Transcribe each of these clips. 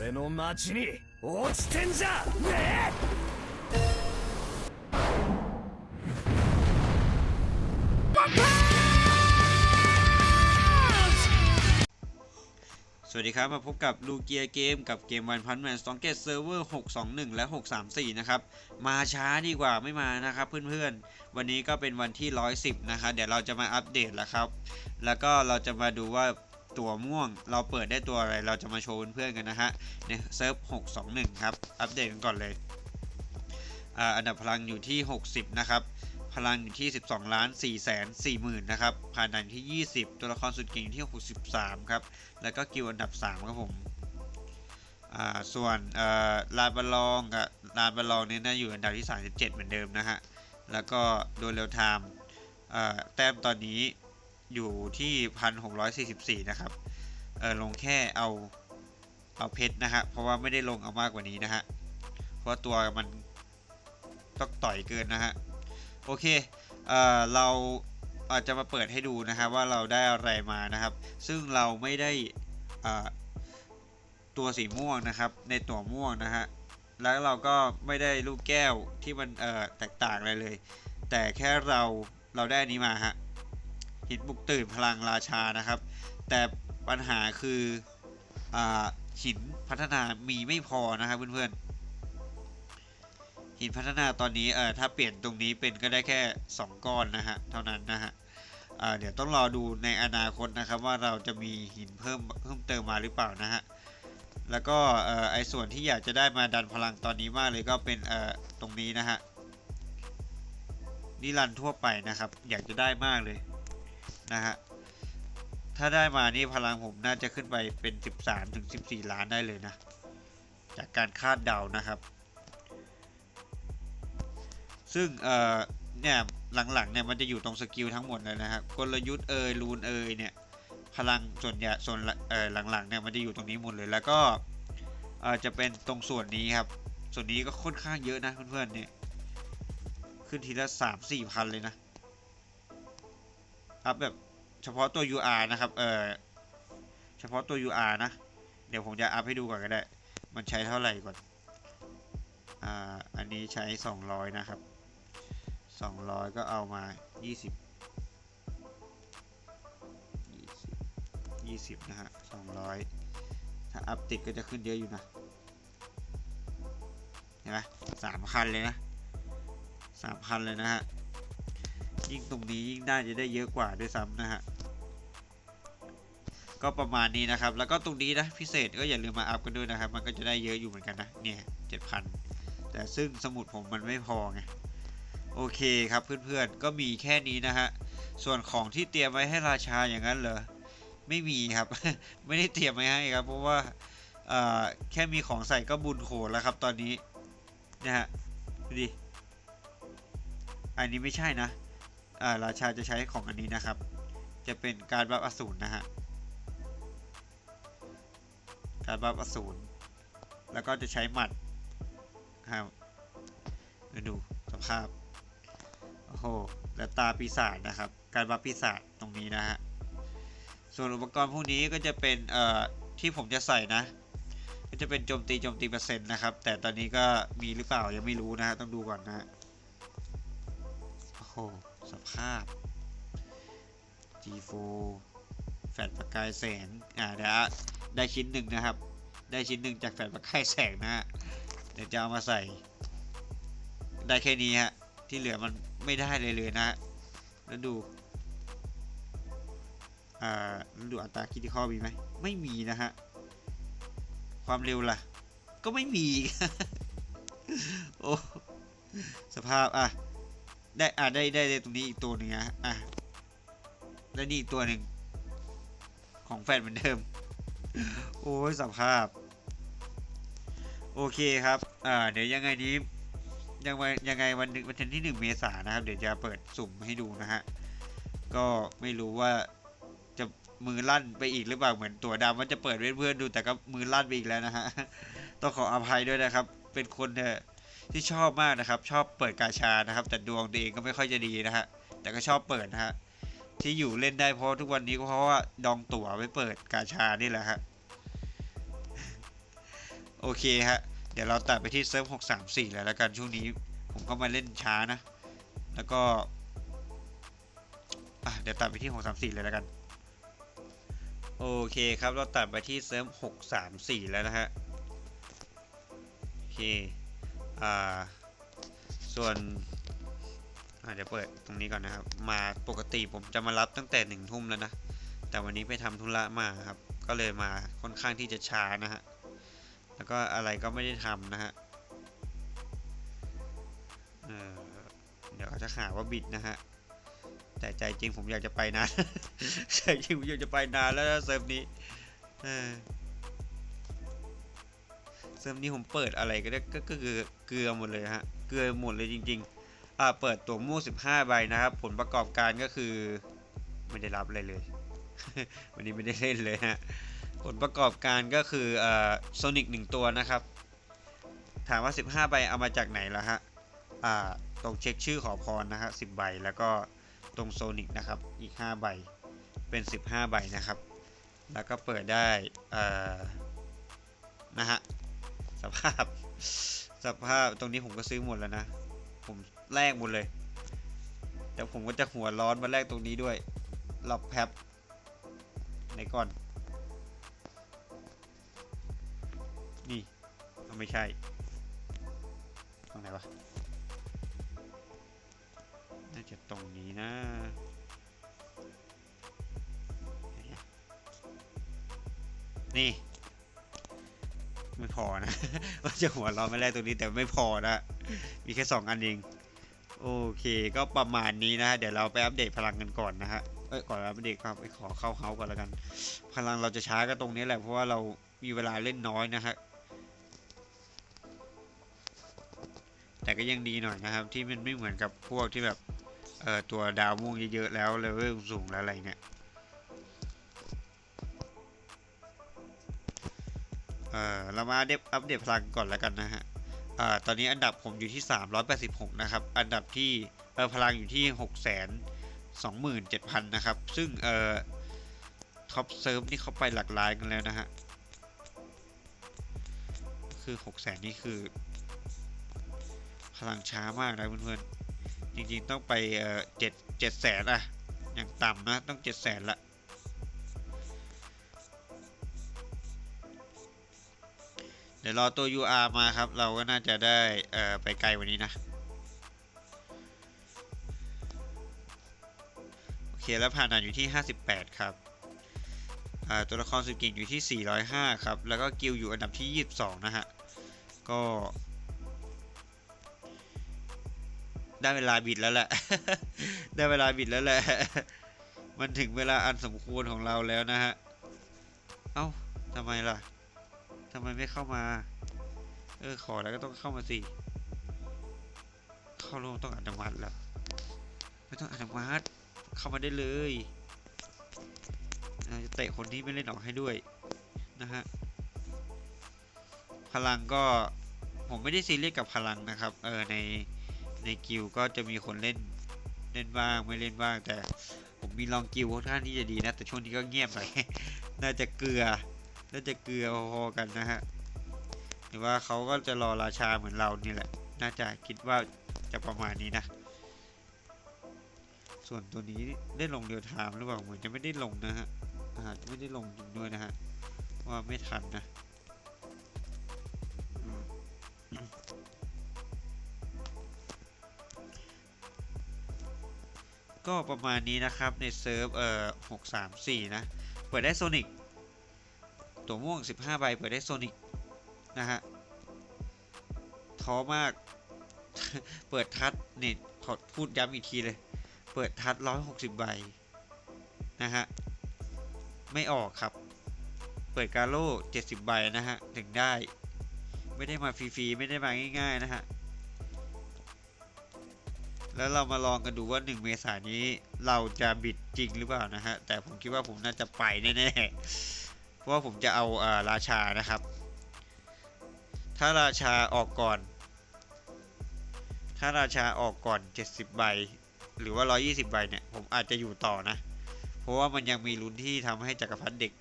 俺の町に落ちてんじゃね สวัสดีครับ มาพบกับลูเกียเกมกับเกมวันพันแมนสตองเกตเซิร์ฟเวอร์621 และ 634 นะครับ มาช้าดีกว่าไม่มานะครับเพื่อนๆ วันนี้ก็เป็นวันที่ 110 นะคะ เดี๋ยวเราจะมาอัปเดตแล้วครับ แล้วก็เราจะมาดูว่า ตัวม่วง เราเปิดได้ตัวอะไร เราจะมาโชว์เพื่อนๆกันนะฮะในเซิร์ฟ621 ครับ อัปเดตกันก่อนเลยอันดับพลังอยู่ที่ 60 นะครับ พลังอยู่ที่ 12 ล้าน 4 แสน 4 หมื่นนะครับ ผ่านด่านที่ 20 ตัวละครสุดเก่งอยู่ที่ 63 ครับ แล้วก็กิลอันดับ 3 ครับผมส่วนลานบอลลองกับลานบอลลองเนี่ยน่าอยู่อันดับที่ 37 เหมือนเดิมนะฮะ แล้วก็โดยเร็วไทม์แต้มตอนนี้ อยู่ที่1,644นะครับเออลงแค่เอาเอาเพชรนะฮะเพราะว่าไม่ได้ลงเอามากกว่านี้นะฮะเพราะตัวมันต้องต่อยเกินนะฮะโอเคเอ่อเราอาจจะมาเปิดให้ดูนะครับว่าเราได้อะไรมานะครับ ซึ่งเราไม่ได้อ่าตัวสีม่วงนะครับ ในตัวม่วงนะฮะแล้วเราก็ไม่ได้ลูกแก้วที่มันเอ่อแตกต่างอะไรเลย แต่แค่เราเราได้อันนี้มาฮะ หินบุกตื่นพลังราชานะครับ แต่ปัญหาคืออหินพัฒนามีไม่พอนะครับเพื่อนๆหินพัฒนาตอนนี้เออถ้าเปลี่ยนตรงนี้เป็นก็ได้แค่ 2 ก้อนนะฮะเท่านั้นนะฮะเดี๋ยวต้องรอดูในอนาคตนะครับว่าเราจะมีหินเพิ่มเพิ่มเติมมาหรือเปล่านะฮะแล้วก็เอ่อไอส่วนที่อยากจะได้มาดันพลังตอนนี้มากเลยก็เป็นตรงนี้นะฮะนิรันท์ทั่วไปนะครับ อยากจะได้มากเลย นะฮะ ถ้าได้มานี่พลังผมน่าจะขึ้นไปเป็น 13ถึง14 ล้านได้เลยนะ จากการคาดเดานะครับ ซึ่งเอ่อเนี่ยหลังๆเนี่ยมันจะอยู่ตรงสกิลทั้งหมดเลยนะครับกลยุทธ์เอยรูนเอยเนี่ยพลังส่วนใหญ่ส่วนเอ่อหลังๆเนี่ยมันจะอยู่ตรงนี้หมดเลยแล้วก็เอ่อจะเป็นตรงส่วนนี้ครับ ส่วนนี้ก็ค่อนข้างเยอะนะเพื่อนๆเนี่ยขึ้นทีละสามสี่พันเลยนะ อัพแบบเฉพาะตัว UR นะครับ เออเฉพาะตัว UR นะ เดี๋ยวผมจะอัพให้ดูก่อนก็ได้ มันใช้เท่าไหร่ก่อน อ่า อันนี้ใช้ 200 นะครับ 200 ก็เอามา 20 20 นะฮะ 200 ถ้าอัพติดก็จะขึ้นเยอะอยู่นะ เห็นไหมสามคันเลยนะสามคันเลยนะฮะ ยิ่งตรงนี้ยิ่งน่าจะได้เยอะกว่าด้วยซ้ำนะฮะก็ประมาณนี้นะครับ แล้วก็ตรงนี้นะพิเศษก็อย่าลืมมาอัพกันด้วยนะครับ มันก็จะได้เยอะอยู่เหมือนกันนะ เนี่ยเจ็ดพันแต่ซึ่งสมุดผมมันไม่พอไง โอเคครับเพื่อนๆ ก็มีแค่นี้นะฮะ ส่วนของที่เตรียมไว้ให้ราชาอย่างนั้นเหรอ ไม่มีครับ ไม่ได้เตรียมไว้ให้ครับ เพราะว่าแค่มีของใส่ก็บุญโขแล้วครับตอนนี้ นะฮะ ดูดิ อันนี้ไม่ใช่นะ ราชาจะใช้ของอันนี้นะครับ จะเป็นการบัฟอสูรนะฮะการบัฟอสูรแล้วก็จะใช้หมัดครับดูสภาพโอ้โหแล้วตาปีศาจนะครับ การบัฟปีศาจตรงนี้นะฮะส่วนอุปกรณ์พวกนี้ก็จะเป็นเอ่อที่ผมจะใส่นะ ก็จะเป็นโจมตีโจมตีเปอร์เซ็นต์นะครับ แต่ตอนนี้ก็มีหรือเปล่ายังไม่รู้นะฮะต้องดูก่อนนะฮะโอ้โห สภาพ G4 แฟลชประกายแสง อ่าเดี๋ยวได้ชิ้นหนึ่งนะครับ ได้ชิ้นหนึ่งจากแฟลชประกายแสงนะฮะ เดี๋ยวจะเอามาใส่ ได้แค่นี้ฮะ ที่เหลือมันไม่ได้เลยเลยนะฮะแล้วดู อ่าแล้วดูอัตราคิดที่ข้อมีไหม ไม่มีนะฮะ ความเร็วล่ะ ก็ไม่มี โอ้ สภาพ อะ ได้อะได้ได้ได้ตรงนี้อีกตัวหนึ่งนะอะแล้วนี่อีกตัวหนึ่งของแฟนเหมือนเดิม โอ้ยสภาพ โอเคครับอ่าเดี๋ยวยังไงนี้ยังไงยังไงวันหนึ่งวันที่หนึ่งเมษายนะครับ เดี๋ยวจะเปิดสุ่มให้ดูนะฮะก็ไม่รู้ว่าจะมือลั่นไปอีกหรือเปล่าเหมือนตัวดำว่าจะเปิดเพื่อนๆดูแต่ก็มือลั่นไปอีกแล้วนะฮะต้องขออภัยด้วยนะครับ เป็นคนเอ่อ ที่ชอบมากนะครับ ชอบเปิดกาชานะครับ แต่ดวงตัวเองก็ไม่ค่อยจะดีนะฮะแต่ก็ชอบเปิดนะฮะที่อยู่เล่นได้เพราะทุกวันนี้ก็เพราะว่าดองตั๋วไว้เปิดกาชานี่แหละฮะโอเคฮะเดี๋ยวเราตัดไปที่เซิร์ฟ634แล้วแล้วกันช่วงนี้ ผมก็มาเล่นช้านะ แล้วก็เดี๋ยวตัดไปที่634เลยแล้วกันโอเคครับ เราตัดไปที่เซิร์ฟ634แล้วนะฮะ โอเค อ่าส่วนอะเดี๋ยวเปิดตรงนี้ก่อนนะครับ มาปกติผมจะมารับตั้งแต่หนึ่งทุ่มแล้วนะ แต่วันนี้ไปทำธุระมาครับ ก็เลยมาค่อนข้างที่จะช้านะฮะ แล้วก็อะไรก็ไม่ได้ทำนะฮะเเดี๋ยวเขาจะหาว่าบิดนะฮะ แต่ใจจริงผมอยากจะไปนานใจจริงผมอยากจะไปนานแล้วเซิร์ฟนี้ เออ เซิร์ฟนี้ผมเปิดอะไรก็ได้ก็คือเกลือหมดเลยฮะเกลือหมดเลยจริงๆอ่าเปิดตัวม่วง15ใบนะครับ ผลประกอบการก็คือไม่ได้รับอะไรเลย วันนี้ไม่ได้เล่นเลยฮะผลประกอบการก็คืออ่อโซนิกหนึ่งตัวนะครับ ถามว่า 15ใบเอามาจากไหนล่ะฮะอ่าตรงเช็คชื่อขอพรนะฮะ10ใบแล้วก็ตรงโซนิกนะครับอีก 5 ใบเป็น 15 ใบนะครับ แล้วก็เปิดได้อ่อนะฮะ สภาพ สภาพตรงนี้ผมก็ซื้อหมดแล้วนะ ผมแลกหมดเลยแต่ผมก็จะหัวร้อนมาแลกตรงนี้ด้วยรอบแพบไหนก่อน นี่ไม่ใช่ตรงไหนวะน่าจะตรงนี้นะนี่ พอนะว่าจะหัวเราะไม่ได้ตรงนี้แต่ไม่พอนะ มีแค่สองอันเอง โอเค ก็ประมาณนี้นะฮะ เดี๋ยวเราไปอัปเดตพลังกันก่อนนะฮะ เอ้ย ก่อนอัปเดตครับไปขอเข้าเฮาส์ก่อนแล้วกัน พลังเราจะช้าก็ตรงนี้แหละ เพราะว่าเรามีเวลาเล่นน้อยนะฮะ แต่ก็ยังดีหน่อยนะครับ ที่มันไม่เหมือนกับพวกที่แบบ เอ่อ ตัวดาวม่วงเยอะๆแล้วเลเวลสูงแล้วอะไรเนี่ย เรามาเดตอัปเดตพลังก่อนแล้วกันนะฮะอ่าตอนนี้อันดับผมอยู่ที่ 386 นะครับ อันดับที่เออพลังอยู่ที่6 2 7 0 0 0 นะครับ ซึ่งเอ่อท็อปเซิร์ฟนี่เขาไปหลักล้านกันแล้วนะฮะ คือ 6 0 0 0 0นี่คือ พลังช้ามากนะเพื่อนๆ จริงๆต้องไปเอ่อเจ็ดเจ็ดแสนอะอย่างต่ำนะ ต้องเจ็ดแสนละ เดี๋ยวรอตัว UR มาครับ เราก็น่าจะได้ไปไกลวันนี้นะ โอเค แล้วผ่านด่านอยู่ที่ 58 ครับตัวละครสุดเก่งอยู่ที่ 405 ครับ แล้วก็กิลอยู่อันดับที่ 22 นะฮะ ก็ ได้เวลาบิดแล้วแหละ ได้เวลาบิดแล้วแหละ มันถึงเวลาอันสมควรของเราแล้วนะฮะ เอ้าทำไมล่ะ ทำไมไม่เข้ามา เออขอแล้วก็ต้องเข้ามาสิเข้าร่วมต้องอนุมัติแล้วไม่ต้องอนุมัติเข้ามาได้เลยจะเตะคนที่ไม่เล่นออกให้ด้วยนะฮะพลังก็ผมไม่ได้ซีเรียสกับพลังนะครับเออในในกิลก็จะมีคนเล่นเล่นบ้างไม่เล่นบ้างแต่ผมมีลองกิลค่อนข้างที่จะดีนะแต่ช่วงนี้ก็เงียบไปน่าจะเกลือ น่าจะเกลือพอๆกันนะฮะหรือว่าเขาก็จะรอราชาเหมือนเรานี่แหละ น่าจะคิดว่าจะประมาณนี้นะ ส่วนตัวนี้ได้ลงเรียวไทม์หรือเปล่าเหมือนจะไม่ได้ลงนะฮะอาจจะไม่ได้ลงจริงด้วยนะฮะว่าไม่ทันนะก็ประมาณนี้นะครับในเซิร์ฟเอ่อ634นะ เปิดได้โซนิก ตัวม่วง 15 ใบเปิดได้โซนิกนะฮะท้อมาก เปิดทัดนี่ขอพูดย้ำอีกทีเลย เปิดทัด 160 ใบนะฮะ ไม่ออกครับ เปิดกาโล่70 ใบนะฮะ ถึงได้ ไม่ได้มาฟรีๆ ไม่ได้มาง่าย ๆ นะฮะ แล้วเรามาลองกันดูว่า 1 เมษายนนี้เราจะบิดจริงหรือเปล่านะฮะ แต่ผมคิดว่าผมน่าจะไปแน่ๆ เพราะว่าผมจะเอาอาราชานะครับ ถ้าราชาออกก่อน ถ้าราชาออกก่อน 70 ใบ หรือว่า 120 ใบเนี่ยผมอาจจะอยู่ต่อนะ เพราะว่ามันยังมีลุ้นที่ทำให้จักรพรรดิเด็ก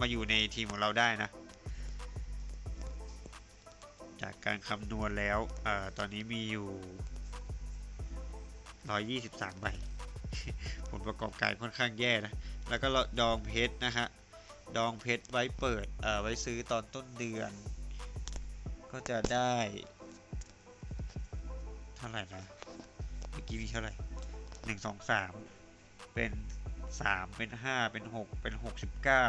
มาอยู่ในทีมของเราได้นะ จากการคำนวณแล้วอตอนนี้มีอยู่ 123 ใบผลประกอบการค่อนข้างแย่นะ แล้วก็ดองเพชรนะฮะ ดองเพชรไว้เปิดเอ่อไว้ซื้อตอนต้นเดือน ก็จะได้เท่าไหร่นะเมื่อกี้มีเท่าไหร่หนึ่งสองสามเป็นสามเป็นห้าเป็นหกเป็นหกสิบเก้า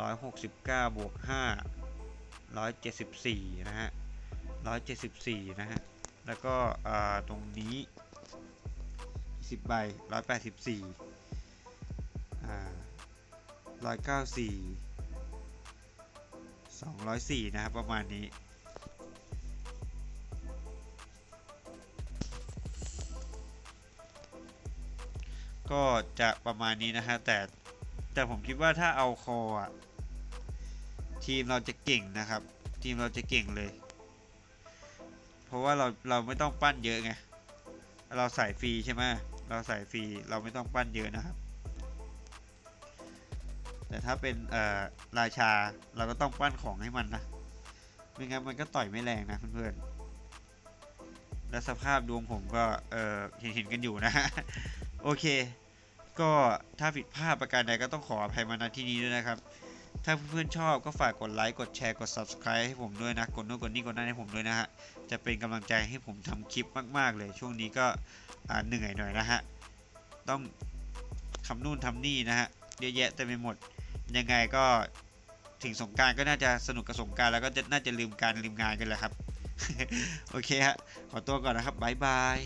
ร้อยหกสิบเก้าบวกห้าร้อยเจ็ดสิบสี่นะฮะร้อยเจ็ดสิบสี่นะฮะ แล้วก็อ่าตรงนี้สิบใบร้อยแปดสิบสี่ 194 204 นะครับ ประมาณนี้ ก็จะประมาณนี้นะฮะ แต่แต่ผมคิดว่าถ้าเอาคออะ ทีมเราจะเก่งนะครับ ทีมเราจะเก่งเลย เพราะว่าเราเราไม่ต้องปั้นเยอะไง เราใส่ฟรีใช่ไหมเราใส่ฟรี เราไม่ต้องปั้นเยอะนะครับ แต่ถ้าเป็นราชาเราก็ต้องปั้นของให้มันนะ ไม่งั้นมันก็ต่อยไม่แรงนะเพื่อนๆ และสภาพดวงผมก็เห็นเห็นกันอยู่นะฮะโอเค ก็ถ้าผิดพลาดประการใดก็ต้องขออภัยมาณที่นี้ด้วยนะครับ ถ้าเพื่อนๆชอบก็ฝากกดไลค์ กดแชร์ กด subscribe ให้ผมด้วยนะ กดโน้นกดนี่กดนั่นให้ผมด้วยนะฮะ จะเป็นกำลังใจให้ผมทำคลิปมาก ๆ เลย ช่วงนี้ก็เหนื่อยหน่อยนะฮะ ต้องทำนู่นทำนี่นะฮะเยอะแยะเต็มไปหมด ยังไงก็ถึงสงการก็น่าจะสนุกกับสงการแล้วก็น่าจะลืมการลืมงานกันแหละครับ โอเคฮะ ขอตัวก่อนนะครับ บ๊ายบาย